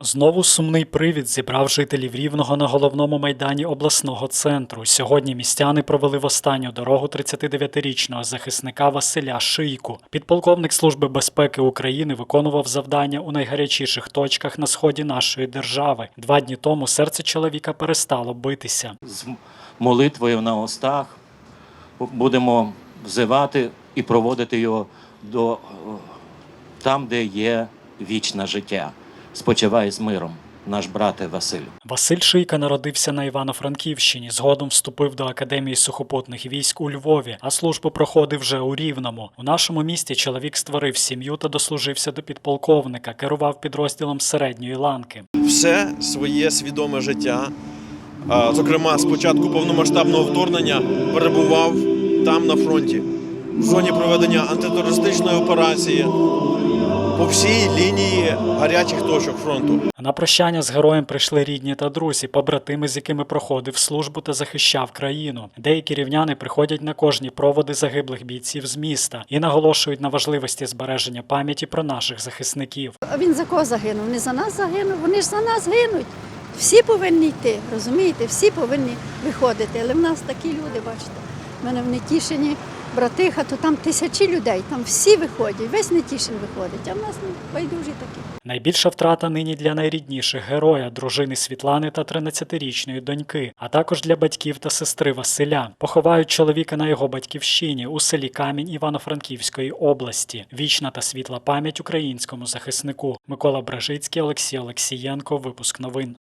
Знову сумний привід зібрав жителів Рівного на головному майдані обласного центру. Сьогодні містяни провели в останню дорогу 39-річного захисника Василя Шийку. Підполковник Служби безпеки України виконував завдання у найгарячіших точках на сході нашої держави. Два дні тому серце чоловіка перестало битися. з молитвою на устах будемо взивати і проводити його до там, де є вічне життя. Спочивай з миром, наш брате Василь. Василь Шийка народився на Івано-Франківщині. Згодом вступив до Академії сухопутних військ у Львові, а службу проходив вже у Рівному. У нашому місті чоловік створив сім'ю та дослужився до підполковника, керував підрозділом середньої ланки. все своє свідоме життя. Зокрема, з початку повномасштабного вторгнення перебував там на фронті, в зоні проведення антитерористичної операції всій лінії гарячих точок фронту. На прощання з героєм прийшли рідні та друзі, побратими, з якими проходив службу та захищав країну. Деякі рівняни приходять на кожні проводи загиблих бійців з міста і наголошують на важливості збереження пам'яті про наших захисників. Він за кого загинув? Не за нас загинув, вони ж за нас гинуть. Всі повинні йти, розумієте? Всі повинні виходити. Але в нас такі люди, бачите. У мене в Нетішині братиха, то там тисячі людей, там всі виходять, весь Нетішин виходить, а в нас ну, байдужі такі. Найбільша втрата нині для найрідніших героя, дружини Світлани та 13-річної доньки, а також для батьків та сестри Василя. Поховають чоловіка на його батьківщині у селі Камінь Івано-Франківської області. Вічна та світла пам'ять українському захиснику. Микола Бражицький, Олексій Олексієнко. Випуск новин.